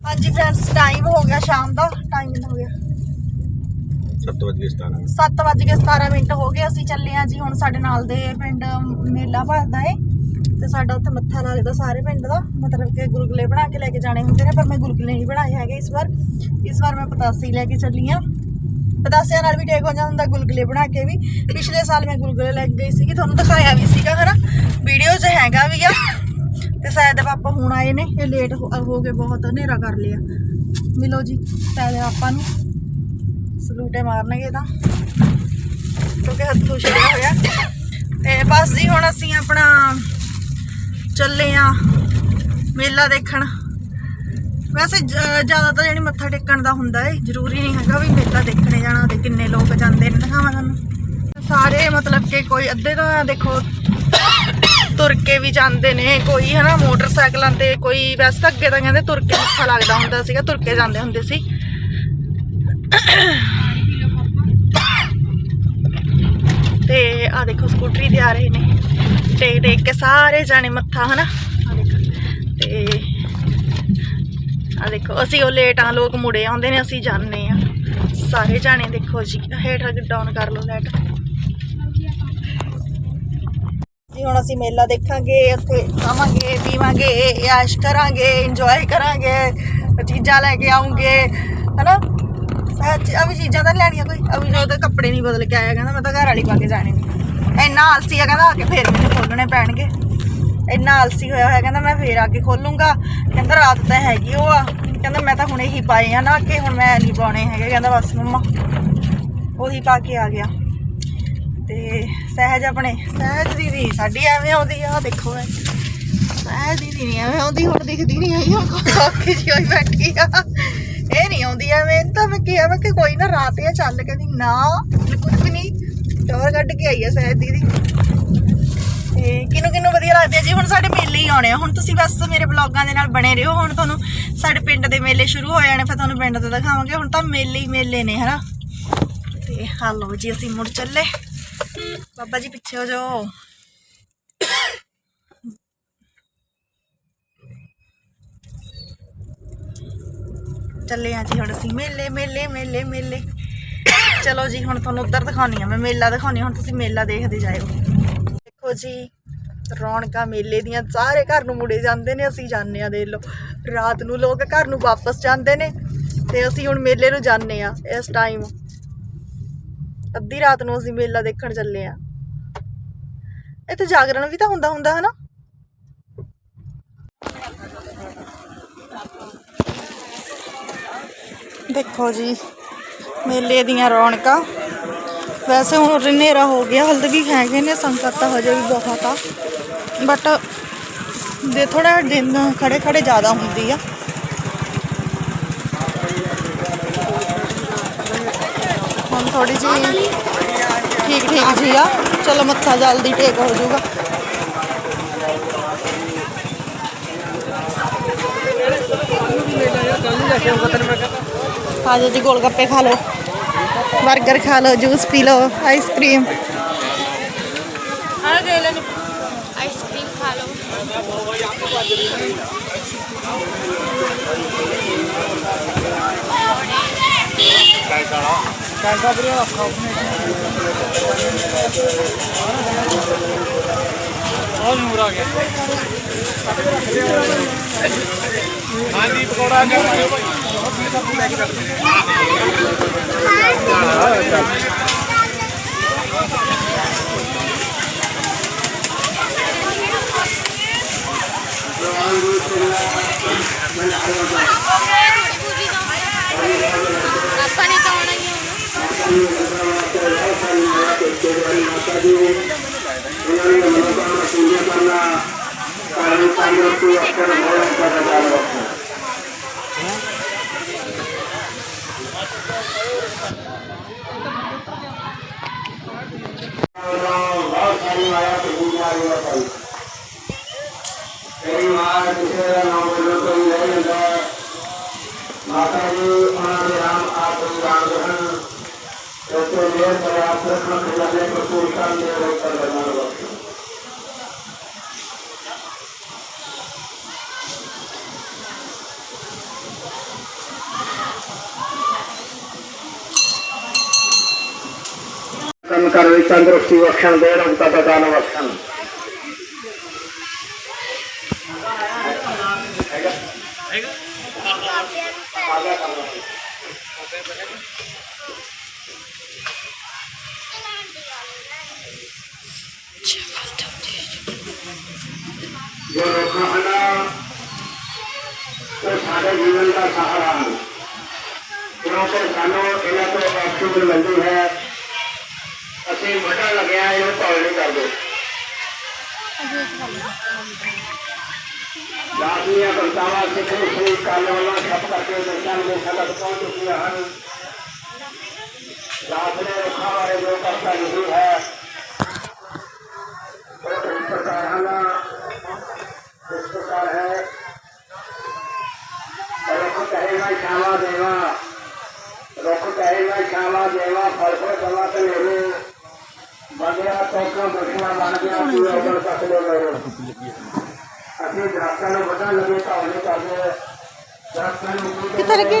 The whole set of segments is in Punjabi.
ਹਾਂਜੀ ਫਰੈਂਡਸ ਟਾਈਮ ਹੋ ਗਿਆ ਸ਼ਾਮ ਦਾ ਟਾਈਮ ਹੋ ਗਿਆ। 7 ਵਜੇ 17 ਸੱਤ ਵੱਜ ਕੇ 17 ਮਿੰਟ ਹੋ ਗਏ ਅਸੀਂ ਚੱਲੇ ਆ ਜੀ ਹੁਣ ਸਾਡੇ ਨਾਲ ਦੇ ਪਿੰਡ ਮੇਲਾ ਭਰਦਾ ਏ ਤੇ ਸਾਡਾ ਉੱਥੇ ਮੱਥਾ ਲੱਗਦਾ ਸਾਰੇ ਪਿੰਡ ਦਾ ਮਤਲਬ ਕਿ ਗੁਲਗੁਲੇ ਬਣਾ ਕੇ ਲੈ ਕੇ ਜਾਣੇ ਹੁੰਦੇ ਨੇ ਪਰ ਮੈਂ ਗੁਲਗੁਲੇ ਨਹੀਂ ਬਣਾਏ ਹੈਗੇ ਇਸ ਵਾਰ। ਇਸ ਵਾਰ ਮੈਂ ਪਤਾਸੀ ਲੈ ਕੇ ਚੱਲੀ ਆ ਪਤਾਸਿਆਂ ਨਾਲ ਵੀ ਟੇਕ ਹੋ ਜਾਂਦਾ ਹੁੰਦਾ ਗੁਲਗੁਲੇ ਬਣਾ ਕੇ ਵੀ। ਪਿਛਲੇ ਸਾਲ ਮੈਂ ਗੁਲਗੁਲੇ ਲੈ ਕੇ ਗਈ ਸੀਗੀ ਤੁਹਾਨੂੰ ਦਿਖਾਇਆ ਵੀ ਸੀਗਾ ਹਨਾ? ਵੀਡੀਓ 'ਚ ਹੈਗਾ ਵੀ ਆ। ਆਪਾਂ ਹੁਣ ਆਏ ਨੇ, ਇਹ ਲੇਟ ਹੋ ਹੋ ਗਏ ਬਹੁਤ, ਹਨੇਰਾ ਕਰ ਲਿਆ। ਮਿਲੋ ਜੀ ਸ਼ਾਇਦ ਆਪਾਂ ਨੂੰ। ਸਲੂਟੇ ਮਾਰਨਗੇ ਤਾਂ। ਕਿਉਂਕਿ ਹੱਥ ਖੁਸ਼ ਹੋਇਆ। ਤੇ ਬਸ ਜੀ, ਹੁਣ ਅਸੀਂ ਆਪਣਾ ਚੱਲੇ ਆ ਮੇਲਾ ਦੇਖਣ। ਵੈਸੇ ਜ਼ਿਆਦਾ ਤਾਂ ਜਿਹੜੀ ਮੱਥਾ ਟੇਕਣ ਦਾ ਹੁੰਦਾ ਏ, ਜ਼ਰੂਰੀ ਨਹੀਂ ਹੈਗਾ ਵੀ ਮੇਲਾ ਦੇਖਣੇ ਜਾਣਾ ਤੇ ਕਿੰਨੇ ਲੋਕ ਜਾਂਦੇ ਨੇ, ਦਿਖਾਵਾਂ ਤੁਹਾਨੂੰ। ਸਾਰੇ ਮਤਲਬ ਕਿ ਕੋਈ ਅੱਧੇ ਤਾਂ ਦੇਖੋ। ਤੁਰ ਕੇ ਵੀ ਜਾਂਦੇ ਨੇ, ਕੋਈ ਹਨਾ ਮੋਟਰਸਾਈਕਲਾਂ ਤੇ ਕੋਈ ਵੈਸੇ ਤਾਂ ਅੱਗੇ ਤਾਂ ਕਹਿੰਦੇ ਤੁਰ ਕੇ ਮੱਥਾ ਲੱਗਦਾ ਹੁੰਦਾ ਸੀਗਾ, ਤੁਰ ਕੇ ਜਾਂਦੇ ਹੁੰਦੇ ਸੀ। ਤੇ ਆ ਦੇਖੋ ਸਕੂਟਰੀ ਤੇ ਆ ਰਹੇ ਨੇ ਟੇਕ ਟੇਕ ਕੇ ਸਾਰੇ ਜਾਣੇ ਮੱਥਾ, ਹਨਾ। ਆ ਤੇ ਆ ਦੇਖੋ, ਅਸੀਂ ਉਹ ਲੇਟ ਆ, ਲੋਕ ਮੁੜੇ ਆਉਂਦੇ ਨੇ, ਅਸੀਂ ਜਾਂਦੇ ਆ। ਸਾਰੇ ਜਾਣੇ ਦੇਖੋ ਜੀ ਹੇਠ ਡਾਊਨ ਕਰ ਲਓ ਲਾਈਟ ਜੀ, ਹੁਣ ਅਸੀਂ ਮੇਲਾ ਦੇਖਾਂਗੇ, ਉੱਥੇ ਖਾਵਾਂਗੇ, ਪੀਵਾਂਗੇ ਐਸ਼ ਕਰਾਂਗੇ ਇੰਜੋਏ ਕਰਾਂਗੇ, ਚੀਜ਼ਾਂ ਲੈ ਕੇ ਆਉਂਗੇ, ਹਨਾ? ਸੱਚ ਅਭੀ ਚੀਜ਼ਾਂ ਤਾਂ ਨੀ ਲੈਣੀਆਂ ਕੋਈ। ਅਭੀ ਜੋ ਤਾਂ ਕੱਪੜੇ ਨਹੀਂ ਬਦਲ ਕੇ ਆਇਆ, ਕਹਿੰਦਾ ਮੈਂ ਤਾਂ ਘਰ ਵਾਲੀ ਪਾ ਕੇ ਜਾਣੇ ਨੇ। ਇੰਨਾ ਆਲਸੀ ਆ, ਕਹਿੰਦਾ ਆ ਕੇ ਫੇਰ ਮੈਨੂੰ ਖੋਲਣੇ ਪੈਣਗੇ। ਇੰਨਾ ਆਲਸੀ ਹੋਇਆ ਹੋਇਆ, ਕਹਿੰਦਾ ਮੈਂ ਫੇਰ ਆ ਕੇ ਖੋਲੂੰਗਾ। ਕਹਿੰਦਾ ਰਾਤ ਤਾਂ ਹੈਗੀ ਉਹ ਆ। ਕਹਿੰਦਾ ਮੈਂ ਤਾਂ ਹੁਣੇ ਹੀ ਪਾਏ ਆ ਨਾ, ਕਿ ਹੁਣ ਮੈਂ ਨਹੀਂ ਪਾਉਣੇ ਹੈਗੇ। ਕਹਿੰਦਾ ਬਸ ਮੰਮਾ, ਉਹੀ ਪਾ ਕੇ ਆ ਗਿਆ। ਤੇ ਸਹਿਜ ਆਪਣੇ, ਸਹਿਜ ਦੀਦੀ, ਸਾਡੀ ਐਵੇਂ ਆਉਂਦੀ ਆ ਦੇਖੋ ਐ। ਸਹਿਜ ਦੀਦੀ ਨਹੀਂ ਐਵੇਂ ਆਉਂਦੀ, ਹੁਣ ਦਿਖਦੀ ਨਹੀਂ ਆਈ, ਹੁਣ ਕਾਫੀ ਜਿਹੀ ਹੋਈ ਬੈਠੀ ਆ। ਇਹ ਨਹੀਂ ਆਉਂਦੀ ਐਵੇਂ ਤਾਂ ਮੈਂ ਕਿਹਾ ਮੈਂ ਕਿ ਕੋਈ ਨਾ ਰਾਤ ਆ ਚੱਲ ਕਹਿੰਦੀ ਨਾ ਕੁਝ ਵੀ ਨਹੀਂ ਟੋਰ ਕੱਢ ਕੇ ਆਈ ਆ ਸਹਿਜ ਦੀਦੀ। ਤੇ ਕਿਨੂੰ ਕਿਨੂੰ ਵਧੀਆ ਲੱਗਦੇ ਆ ਜੀ, ਹੁਣ ਸਾਡੇ ਮੇਲੇ ਹੀ ਆਉਣੇ ਆ। ਹੁਣ ਤੁਸੀਂ ਬਸ ਮੇਰੇ ਬਲੌਗਾਂ ਦੇ ਨਾਲ ਬਣੇ ਰਹੋ, ਹੁਣ ਤੁਹਾਨੂੰ ਸਾਡੇ ਪਿੰਡ ਦੇ ਮੇਲੇ ਸ਼ੁਰੂ ਹੋ ਜਾਣੇ, ਫਿਰ ਤੁਹਾਨੂੰ ਪਿੰਡ ਤੋਂ ਦਿਖਾਵਾਂਗੇ। ਹੁਣ ਤਾਂ ਮੇਲੇ ਹੀ ਮੇਲੇ ਨੇ, ਹਨਾ। ਤੇ ਹਾਲੋ ਜੀ, ਅਸੀਂ ਮੁੜ ਚੱਲੇ। ਬਾਬਾ ਜੀ ਪਿੱਛੇ ਹੋ ਜਾਓ। ਚੱਲੇ ਆ ਜੀ ਹੁਣ ਅਸੀਂ। ਮੇਲੇ ਮੇਲੇ ਮੇਲੇ ਮੇਲੇ। ਚਲੋ ਜੀ, ਹੁਣ ਤੁਹਾਨੂੰ ਉੱਧਰ ਦਿਖਾਉਣੀ ਆ। ਮੈਂ ਮੇਲਾ ਦਿਖਾਉਣੀ ਹੁਣ ਤੁਸੀਂ ਮੇਲਾ ਦੇਖਦੇ ਜਾਇਓ। ਦੇਖੋ ਜੀ, ਰੌਣਕਾਂ, ਮੇਲੇ ਦੀਆਂ ਸਾਰੇ ਘਰ ਨੂੰ ਮੁੜੇ ਜਾਂਦੇ ਨੇ। ਅਸੀਂ ਜਾਂਦੇ ਆ, ਦੇਖ ਲਓ। ਰਾਤ ਨੂੰ ਲੋਕ ਘਰ ਨੂੰ ਵਾਪਸ ਜਾਂਦੇ ਨੇ। ਤੇ ਅਸੀਂ ਹੁਣ ਮੇਲੇ ਨੂੰ ਜਾਂਦੇ ਆ ਇਸ ਟਾਈਮ ਅੱਧੀ ਰਾਤ ਨੂੰ ਅਸੀਂ ਮੇਲਾ ਦੇਖਣ ਚੱਲੇ ਆ। ਇੱਥੇ ਜਾਗਰਣ ਵੀ ਤਾਂ ਹੁੰਦਾ ਹੁੰਦਾ, ਹਨਾ? ਦੇਖੋ ਜੀ, ਮੇਲੇ ਦੀਆਂ ਰੌਣਕਾਂ। ਵੈਸੇ ਹੁਣ ਹਨੇਰਾ ਹੋ ਗਿਆ ਹਲਦ ਵੀ ਹੈਗੇ ਨੇ, ਸੰਗਤ ਤਾਂ ਹਜੇ ਵੀ ਬਹੁਤ ਆ। ਬਟ ਦੇ ਥੋੜਾ ਦਿਨ ਖੜੇ ਖੜੇ ਜ਼ਿਆਦਾ ਹੁੰਦੀ ਆ। थोड़ी जी ठीक ठीक जी आ चलो मत्था जल्दी टेक हो जूगा आ हाँ जाओ जी गोलगप्पे खा लो। बर्गर खा लो जूस पी लो। Ice cream. ਹਾਂਜੀ ਪਕੌੜਾ ਕੇ ਆਇਓ ਭਾਈ ਆਪਾਂ ਨੇ ਤਾਂ ਆਉਣਾ ਹੀ ਹੋਣਾ ਮਾਤਾ ਜੀ ਉਹਨਾਂ ਦੇ ਨਾਮ ਆਪ ਨੂੰ ਰਾਮ ਗ੍ਰਹਣ ਤੇ ਮੇਰ ਪਰ ਆਪ ਪ੍ਰਸ਼ਨ ਖਿਲਾਣੇ ਕੋ ਪੂਰਤਾ ਦੇ ਰੋਕਰ ਬਣਾ ਲੋ ਬਖਸ਼ਣ ਕਰਵੇ ਤੰਦਰੁਸਤੀ ਬਖਸ਼ਣ ਦੇ ਰੋਗਤਾ ਦਾ ਦਾਨ ਬਖਸ਼ਣ ਜੋ ਲੋਕਾਂ ਹਨ। इसलिए पर्यावरण मिलने को पूछा निर्भर कर लेना होगा कर्मचारी चंद्र शिवक्षण दे रंग का दान वक्षण ਉਹ ਸਾਡੇ ਜੀਵਨ ਦਾ ਸਹਾਰਾ ਹਨ ਕਿਉਂਕਿ ਸਾਨੂੰ ਇਹਨਾਂ ਤੋਂ ਆਕਸੀਜਨ ਮਿਲਦੀ ਹੈ ਅਸੀਂ ਵੱਡਾ ਲੱਗਿਆ ਇਹਨੂੰ ਭਾਵ ਨਹੀਂ ਕਰਦੇ ਦਾਦੀਆਂ ਕਰਤਾਵਾ ਸਿੱਖ ਸ੍ਰੀ ਕਾਲ ਵਾਲਾ ਛਪ ਕਰਕੇ ਦਰਸ਼ਨ ਦੇ ਸਗਤ ਪਹੁੰਚ ਚੁੱਕੀਆਂ ਹਨ ਦਾਸ ਨੇ ਰੱਖਾ ਵਾਲੇ ਜੋ ਕਰਤਾ ਨਹੀਂ ਹੈ ਉਹ ਪ੍ਰਕਾਰ ਹਨ ਇਸ ਪ੍ਰਕਾਰ ਹੈ ਰੁੱਖ ਕਹੇਗਾ ਸ਼ਾਮਾ ਦੇਵਾ ਰੁੱਖ ਕਹੇਗਾ ਸ਼ਾਮਾ ਦੇਵਾ ਫਲ ਫਲ ਦਵਾ ਤੇ ਮੇਰੇ ਬੰਦਿਆ ਤੋਕਾਂ ਦੁਸ਼ਮਣ ਬਣ ਗਿਆ ਤੂੰ ਅਵਲ ਤੱਕ ਦੇ ਮੇਰੇ ਅਸੀਂ ਦਰਖਤਾਂ ਨੂੰ ਵਧਾ ਲਗੇ ਤਾਂ ਉਹਨੇ ਕਰਦੇ ਦਰਖਤਾਂ ਨੂੰ ਕਿੱਥੇ ਲੱਗੀ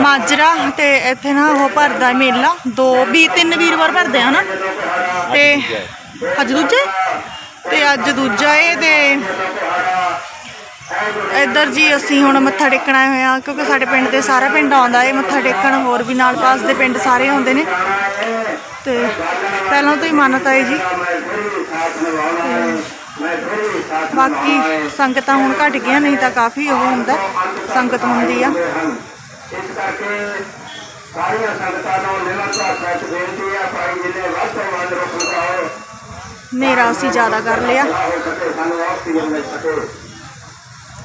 ਮਾਜਰਾ ਤੇ ਇੱਥੇ ਨਾ ਉਹ ਭਰਦਾ ਮੇਲਾ। ਦੋ ਵੀ ਤਿੰਨ ਵੀਰਵਾਰ ਭਰਦੇ ਆ ਨਾ ਤੇ ਅੱਜ ਦੂਜੇ ਤੇ ਅੱਜ ਦੂਜਾ ਇਹ ਤੇ ਇੱਧਰ ਜੀ ਅਸੀਂ ਹੁਣ ਮੱਥਾ ਟੇਕਣ ਆਏ ਹੋਏ ਆ ਕਿਉਂਕਿ ਸਾਡੇ ਪਿੰਡ ਦੇ ਸਾਰਾ ਪਿੰਡ ਆਉਂਦਾ ਏ ਮੱਥਾ ਟੇਕਣ ਹੋਰ ਵੀ ਨਾਲ ਪਾਸ ਦੇ ਪਿੰਡ ਸਾਰੇ ਆਉਂਦੇ ਨੇ। ਤੇ ਪਹਿਲਾਂ ਤੋਂ ਹੀ ਮਾਨਤਾ ਹੈ ਜੀ। ਬਾਕੀ ਸੰਗਤਾਂ ਹੁਣ ਘਟ ਗਈਆਂ ਨਹੀਂ ਤਾਂ ਕਾਫੀ ਉਹ ਹੁੰਦਾ ਸੰਗਤ ਹੁੰਦੀ ਆ। ਇਸ ਕਰਕੇ ਸਾਰੀਆਂ ਸੰਗਤਾਂ ਨੂੰ ਨਿਮਰਤਾ ਸਹਿਤ ਬੇਨਤੀ ਹੈ ਭਾਈ ਜਿਨੇ ਵੱਧ ਤੋਂ ਵੱਧ ਰੁੱਖ ਲਗਾਓ ਹਨੇਰਾ ਅਸੀਂ ਜ਼ਿਆਦਾ ਕਰ ਲਿਆ। ਹੋ ਸਕੇ ਸਾਨੂੰ ਆਕਸੀਜਨ ਮਿਲ ਸਕੇ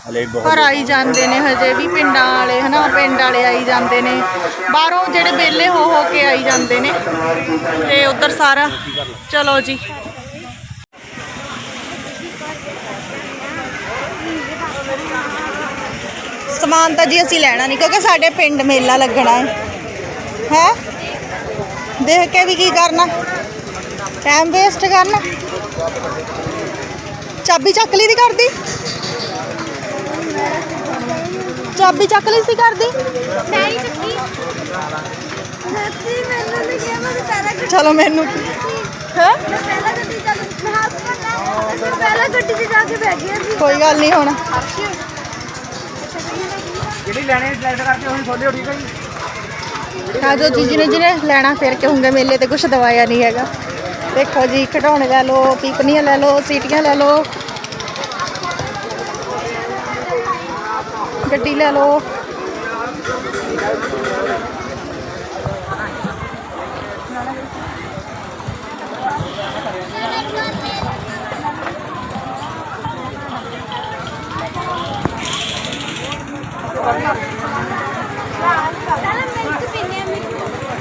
ਹਲੇ ਪਰ ਆਈ ਜਾਂਦੇ ਨੇ ਹਜੇ ਵੀ ਪਿੰਡਾਂ ਵਾਲੇ ਹਨਾ ਪਿੰਡ ਵਾਲੇ ਆਈ ਜਾਂਦੇ ਨੇ। ਬਾਹਰੋਂ ਜਿਹੜੇ ਵਿਹਲੇ ਹੋ ਹੋ ਕੇ ਆਈ ਜਾਂਦੇ ਨੇ। ਤੇ ਉਧਰ ਸਾਰਾ ਚਲੋ ਜੀ। ਸਮਾਨ ਤਾਂ ਜੀ ਅਸੀਂ ਲੈਣਾ ਨਹੀਂ ਕਿਉਂਕਿ ਸਾਡੇ ਪਿੰਡ ਮੇਲਾ ਲੱਗਣਾ ਹੈ। ਹੈ? ਦੇਖ ਕੇ ਵੀ ਕੀ ਕਰਨਾ? ਟਾਈਮ ਵੇਸਟ ਕਰਨਾ। ਚਾਬੀ ਚੱਕ ਲਈ ਦੀ ਕਰਦੀ ਚਾਬੀ ਚੱਕ ਲਈ ਸੀ ਕਰਦੀ ਮੈਂ ਹੀ ਚੱਕੀ ਚਲੋ ਮੈਨੂੰ ਹੈ ਪਹਿਲਾਂ ਗੱਡੀ ਪਹਿਲਾਂ 'ਚ ਜਾ ਕੇ ਬੈਠ ਗਿਆ ਸੀ ਕੋਈ ਗੱਲ ਨਹੀਂ ਹੁਣ। ਜਿਹੜੀ ਲੈਣੇ ਸਿਲੈਕਟ ਕਰਕੇ ਉਹੀ ਖੋਲਿਓ, ਠੀਕ ਹੈ ਜੀ? ਆ ਜੋ ਜੀ, ਜਿਹਨੇ ਜਿਹਨੇ ਲੈਣਾ, ਫਿਰ ਕੇ ਹੁੰਗੇ ਮੇਲੇ ਤੇ ਕੁਝ ਦਵਾਇਆ ਨਹੀਂ ਹੈਗਾ। ਦੇਖੋ ਜੀ, ਖਿਡੌਣੇ ਲੈ ਲਓ ਪੀਪਨੀਆਂ ਲੈ ਲਓ, ਸੀਟੀਆਂ ਲੈ ਲਓ। ਗੱਡੀ ਲੈ ਲਓ।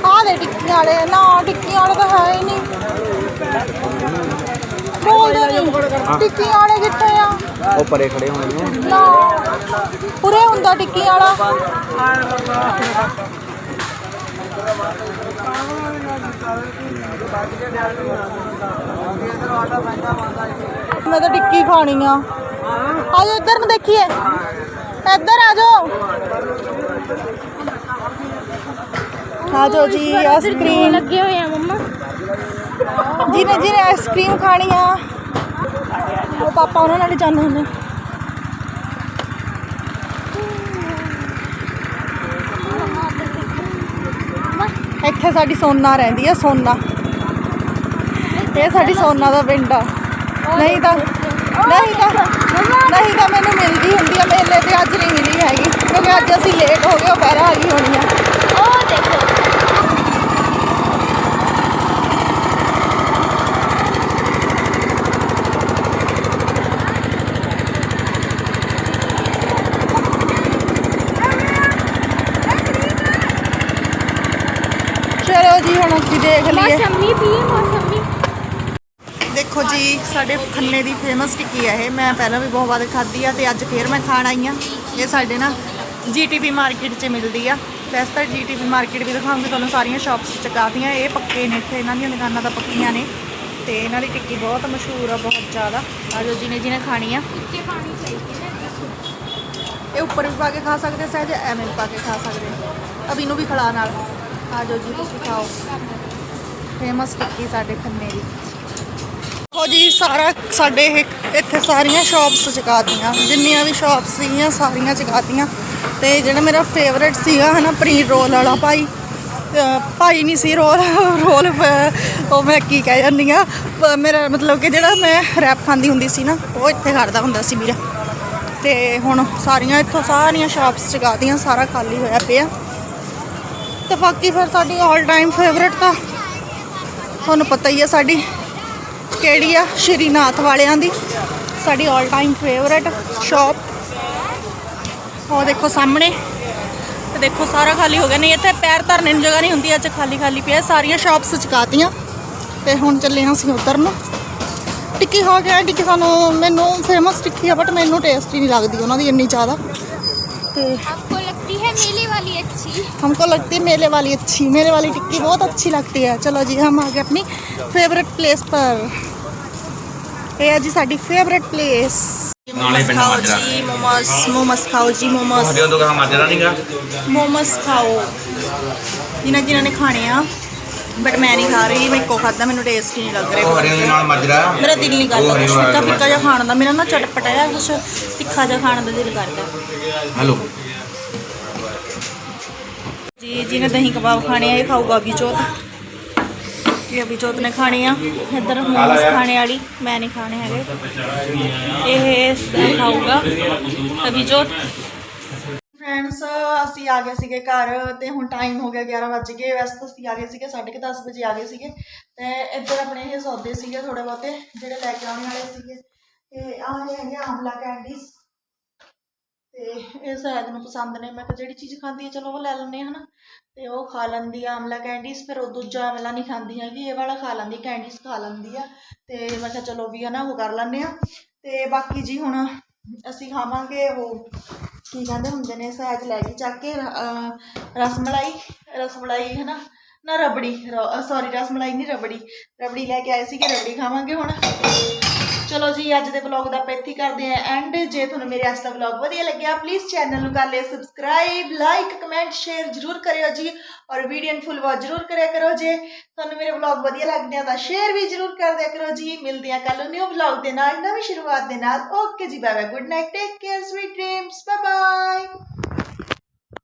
ਆ ਟਿੱਕੀਆਂ ਵਾਲੇ ਨਾ ਟਿੱਕੀਆਂ ਵਾਲੇ ਤਾਂ ਹੈ ਹੀ ਨਹੀਂ। ਬੋਲਦੇ ਨਹੀਂ। ਟਿੱਕੀਆਂ ਵਾਲੇ ਕਿੱਥੇ ਆ? ਉਹ ਪਰੇ ਖੜੇ ਹੋਣੇ ਨੇ। ਨਾ ਪੂਰੇ ਹੁੰਦਾ ਟਿੱਕੀ ਵਾਲਾ। ਮੈਂ ਤਾਂ ਟਿੱਕੀ ਖਾਣੀ ਆ। ਆ ਜਾਓ ਇੱਧਰ ਨੂੰ ਦੇਖੀਏ। ਇੱਧਰ ਆ ਜਾਓ। ਆ ਜਾਓ ਜੀ ਆਈਸਕ੍ਰੀਮ ਲੱਗੇ ਹੋਏ ਆ ਮੰਮਾ। ਜਿਹਨੇ ਜਿਹਨੇ ਆਈਸਕ੍ਰੀਮ ਖਾਣੀ ਆ ਉਹ ਪਾਪਾ ਉਹਨਾਂ ਨਾਲ ਜਾਂਦੇ ਹੁੰਦੇ। ਇੱਥੇ ਸਾਡੀ ਸੋਨਾ ਰਹਿੰਦੀ ਆ ਸੋਨਾ। ਇਹ ਸਾਡੀ ਸੋਨਾ ਦਾ ਪਿੰਡ ਆ। ਨਹੀਂ ਤਾਂ ਨਹੀਂ ਤਾਂ ਨਹੀਂ ਤਾਂ ਮੈਨੂੰ ਮਿਲਦੀ ਹੁੰਦੀ ਆ ਮੇਲੇ ਤੇ ਅੱਜ ਨਹੀਂ ਮਿਲੀ ਹੈਗੀ ਕਿਉਂਕਿ ਅੱਜ ਅਸੀਂ ਲੇਟ ਹੋ ਗਏ ਪਹਿਰਾ ਆ ਗਈ ਹੋਣੀ ਆ। ਉਹ ਦੇਖੋ। ਚਲੋ ਜੀ ਹੁਣ ਅਸੀਂ ਦੇਖ ਲਈਏ। ਮੌਸਮ ਨਹੀਂ ਪੀਏ ਮੌਸਮ ਸਾਡੇ ਖੰਨੇ ਦੀ ਫੇਮਸ ਟਿੱਕੀ ਹੈ ਇਹ। ਮੈਂ ਪਹਿਲਾਂ ਵੀ ਬਹੁਤ ਵਾਰ ਖਾਧੀ ਆ ਤੇ ਅੱਜ ਫੇਰ ਮੈਂ ਖਾਣ ਆਈ ਆ। ਇਹ ਸਾਡੇ ਨਾ ਜੀਟੀਪੀ ਮਾਰਕੀਟ 'ਚ ਮਿਲਦੀ ਆ। ਵੈਸੇ ਤਾਂ ਜੀਟੀਪੀ ਮਾਰਕੀਟ ਵੀ ਦਿਖਾਉਂਗੀ ਤੁਹਾਨੂੰ ਸਾਰੀਆਂ ਸ਼ਾਪਸ ਚਕਾਤੀਆਂ ਇਹ ਪੱਕੇ ਨੇ ਇੱਥੇ ਇਹਨਾਂ ਦੀਆਂ ਦੁਕਾਨਾਂ ਤਾਂ ਪੱਕੀਆਂ ਨੇ। ਤੇ ਇਹਨਾਂ ਦੀ ਟਿੱਕੀ ਬਹੁਤ ਮਸ਼ਹੂਰ ਆ ਬਹੁਤ ਜ਼ਿਆਦਾ। ਆਜੋ ਜਿਹਨੇ ਜਿਹਨੇ ਖਾਣੀ ਆ। ਟਿੱਕੇ ਚਾਹੀਦੀ ਇਹ ਉੱਪਰ ਵੀ ਪਾ ਕੇ ਖਾ ਸਕਦੇ ਸਹਿਜ ਐਵੇਂ ਵੀ ਪਾ ਕੇ ਖਾ ਸਕਦੇ ਅਬ ਇਹਨੂੰ ਵੀ ਖਿਲਾ ਨਾਲ। ਆਜੋ ਜੀ ਤੁਸੀਂ ਖਾਓ। ਫੇਮਸ ਟਿੱਕੀ ਸਾਡੇ ਖੰਨੇ ਦੀ। ਹੋ ਜੀ, ਸਾਰਾ ਸਾਡੇ ਇਹ ਇੱਥੇ ਸਾਰੀਆਂ ਸ਼ਾਪਸ ਚਕਾਤੀਆਂ ਜਿੰਨੀਆਂ ਵੀ ਸ਼ਾਪਸ ਸੀਗੀਆਂ, ਸਾਰੀਆਂ ਚਕਾਤੀਆਂ ਤੇ ਜਿਹੜਾ ਮੇਰਾ ਫੇਵਰੇਟ ਸੀਗਾ ਹਨਾ ਪਨੀਰ ਰੋਲ ਵਾਲਾ ਭਾਈ ਭਾਈ ਨਹੀਂ ਸੀ ਰੋਲ ਰੋਲ ਉਹ ਮੈਂ ਕੀ ਕਹਿ ਜਾਂਦੀ ਆ ਪ- ਮੇਰਾ ਮਤਲਬ ਕਿ ਜਿਹੜਾ ਮੈਂ ਰੈਪ ਖਾਂਦੀ ਹੁੰਦੀ ਸੀ ਨਾ, ਉਹ ਇੱਥੇ ਕਰਦਾ ਹੁੰਦਾ ਸੀ ਵੀਰਾ। ਤੇ ਹੁਣ ਸਾਰੀਆਂ ਇੱਥੋਂ ਸਾਰੀਆਂ ਸ਼ਾਪਸ ਚਕਾਤੀਆਂ ਸਾਰਾ ਖਾਲੀ ਹੋਇਆ ਪਿਆ। ਤੇ ਬਾਕੀ ਫਿਰ ਸਾਡੀ 올 ਟਾਈਮ ਫੇਵਰੇਟ ਤਾਂ, ਤੁਹਾਨੂੰ ਪਤਾ ਹੀ ਆ ਸਾਡੀ। ਕਿਹੜੀ ਆ? ਸ਼੍ਰੀਨਾਥ ਵਾਲਿਆਂ ਦੀ। ਸਾਡੀ 올 ਟਾਈਮ ਫੇਵਰੇਟ ਸ਼ਾਪ ਉਹ ਦੇਖੋ ਸਾਹਮਣੇ। ਤੇ ਦੇਖੋ, ਸਾਰਾ ਖਾਲੀ ਹੋ ਗਿਆ। ਨਹੀਂ, ਇੱਥੇ ਪੈਰ ਧਰਨੇ ਨੂੰ ਜਗ੍ਹਾ ਨਹੀਂ ਹੁੰਦੀ ਅੱਜ ਖਾਲੀ ਖਾਲੀ ਪਿਆ। ਸਾਰੀਆਂ ਸ਼ਾਪਸ ਚਕਾਤੀਆਂ ਤੇ ਹੁਣ ਚੱਲੇ ਹਾਂ ਅਸੀਂ ਉਧਰ। ਨੂੰ ਟਿੱਕੀ ਖਾ ਕੇ ਆਏ। ਟਿੱਕੀ ਸਾਨੂੰ, ਮੈਨੂੰ ਫੇਮਸ ਟਿੱਕੀ ਆ ਬਟ ਮੈਨੂੰ ਟੇਸਟ ਹੀ ਨਹੀਂ ਲੱਗਦੀ। ਉਹਨਾਂ ਦੀ ਇੰਨੀ ਜ਼ਿਆਦਾ। ਤੇ आपको लगती है मेले वाली अच्छी हमको लगती है मेले वाली अच्छी मेले वाली टिक्की बहुत अच्छी लगती है चलो जी हम आ गए अपनी फेवरेट प्लेस पर ਇਹ ਹੈ ਜੀ ਸਾਡੀ ਫੇਵਰੇਟ ਪਲੇਸ ਨਾਲੇ ਪਿੰਡ ਖਾਓ ਮਾਜਰਾ। ਜੀ ਮੋਮੋਸ ਮੋਮੋਸ ਖਾਓ ਜੀ ਮੋਮੋਸ ਹਰਿਓ ਤੋਂ ਕਹਾ ਮਾਜਰਾ ਨਹੀਂਗਾ ਮੋਮੋਸ ਖਾਓ ਜਿਨ੍ਹਾਂ ਜਿਨ੍ਹਾਂ ਨੇ ਖਾਣੇ ਆ ਬਟ ਮੈਂ ਨਹੀਂ ਖਾ ਰਹੀ ਮੈਂ ਇੱਕੋ ਖਾਦਾ ਮੈਨੂੰ ਟੇਸਟ ਨਹੀਂ ਲੱਗ ਉਹ ਰਿਹਾ ਹਰਿਓ ਦੇ ਨਾਲ ਮਾਜਰਾ ਮੇਰਾ ਦਿਲ ਨਹੀਂ ਕਰਦਾ ਉਹ ਕੁਛ ਹਰਿਓ ਫਿੱਕਾ ਵਾਲਾ ਫਿੱਕਾ ਜਿਹਾ ਖਾਣ ਦਾ ਮੇਰਾ ਨਾ ਚਟਪਟਾ ਜਿਹਾ ਕੁਛ ਤਿੱਖਾ ਜਿਹਾ ਖਾਣ ਦਾ ਦਿਲ ਕਰਦਾ ਹੈਲੋ ਜੀ ਜਿਹਨੇ ਦਹੀਂ ਕਬਾਬ ਖਾਣੇ ਆ, ਇਹ ਖਾਊਗਾ ਅਭੀ ਚੋਤ ਇਹ ਅਭੀ ਚੋਤ ਨੇ ਖਾਣੇ ਆ। ਇੱਧਰ ਮੋਮੋਸ ਖਾਣੇ ਵਾਲੀ, ਮੈਂ ਨਹੀਂ ਖਾਣੇ ਹੈਗੇ। ਇਹ ਖਾਊਗਾ ਅਭੀ ਚੋਤ ਫਰੈਂਡਸ ਅਸੀਂ ਆ ਗਏ ਸੀਗੇ ਘਰ ਤੇ ਹੁਣ ਟਾਈਮ ਹੋ ਗਿਆ 11 ਵੱਜ ਗਏ। ਵੈਸੇ ਤਾਂ ਅਸੀਂ ਆ ਗਏ ਸੀਗੇ 10:30 ਵਜੇ ਆ ਗਏ ਸੀਗੇ। ਤੇ ਇੱਧਰ ਆਪਣੇ ਇਹ ਸੌਦੇ ਸੀਗੇ ਥੋੜੇ ਬਹੁਤੇ, ਜਿਹੜੇ ਲੈ ਕੇ ਆਉਣ ਵਾਲੇ ਸੀਗੇ। ਤੇ ਆਹ ਹੈਗੇ ਆਮਲਾ ਕੈਂਡੀਜ਼ ਤੇ ਇਹ ਸ਼ਾਇਦ ਨੂੰ ਪਸੰਦ ਨੇ। ਮੈਂ ਕਿਹਾ ਜਿਹੜੀ ਚੀਜ਼ ਖਾਂਦੀ ਹੈ ਚਲੋ ਉਹ ਲੈ ਲੈਂਦੇ ਹਾਂ ਹਨਾ। ਤੇ ਉਹ ਖਾ ਲੈਂਦੀ ਆ, ਆਮਲਾ ਕੈਂਡੀਜ਼। ਫਿਰ ਉਹ ਦੂਜਾ ਆਮਲਾ ਨਹੀਂ ਖਾਂਦੀ ਹੈਗੀ, ਇਹ ਵਾਲਾ ਖਾ ਲੈਂਦੀ, ਕੈਂਡੀਜ਼ ਖਾ ਲੈਂਦੀ ਆ। ਤੇ ਮੈਂ ਕਿਹਾ ਚਲੋ ਵੀ ਹਨਾ, ਉਹ ਕਰ ਲੈਂਦੇ ਆ। ਤੇ ਬਾਕੀ ਜੀ ਹੁਣ ਅਸੀਂ ਖਾਵਾਂਗੇ ਉਹ, ਕੀ ਕਹਿੰਦੇ ਹੁੰਦੇ ਨੇ ਸਹਿਜ ਲੈ ਗਈ ਚੱਕ ਕੇ ਰ- ਅਹ ਰਸਮਲਾਈ ਰਸਮਲਾਈ ਹਨਾ। ਨਾ ਰਬੜੀ ਸੌਰੀ ਰਸਮਲਾਈ ਨਹੀਂ, ਰਬੜੀ। ਰਬੜੀ ਲੈ ਕੇ ਆਏ ਸੀਗੇ, ਰਬੜੀ ਖਾਵਾਂਗੇ ਹੁਣ। ਚਲੋ ਜੀ, ਅੱਜ ਦੇ ਵਲੌਗ ਦਾ ਆਪਾਂ ਕਰਦੇ ਹਾਂ ਐਂਡ ਜੇ ਤੁਹਾਨੂੰ ਮੇਰੇ ਅੱਜ ਦਾ ਵਲੌਗ ਵਧੀਆ ਲੱਗਿਆ ਪਲੀਜ਼ ਚੈਨਲ ਨੂੰ ਕਰ ਲਿਓ ਸਬਸਕ੍ਰਾਈਬ ਲਾਈਕ ਕਮੈਂਟ ਸ਼ੇਅਰ ਜਰੂਰ ਕਰਿਓ ਜੀ। ਔਰ ਵੀਡੀਓ ਨੂੰ ਫੁੱਲ ਵਾਚ ਜਰੂਰ ਕਰਿਆ ਕਰੋ ਜੇ ਤੁਹਾਨੂੰ ਮੇਰੇ ਵਲੌਗ ਵਧੀਆ ਲੱਗਦੇ ਆ ਤਾਂ ਸ਼ੇਅਰ ਵੀ ਜਰੂਰ ਕਰ ਦਿਆ ਕਰੋ ਜੀ। ਮਿਲਦੇ ਆ ਕੱਲ ਨਿਊ ਵਲੌਗ ਦੇ ਨਾਲ, ਨਵੀਂ ਸ਼ੁਰੂਆਤ ਦੇ ਨਾਲ। ਓਕੇ ਜੀ bye bye good night take care sweet dreams bye bye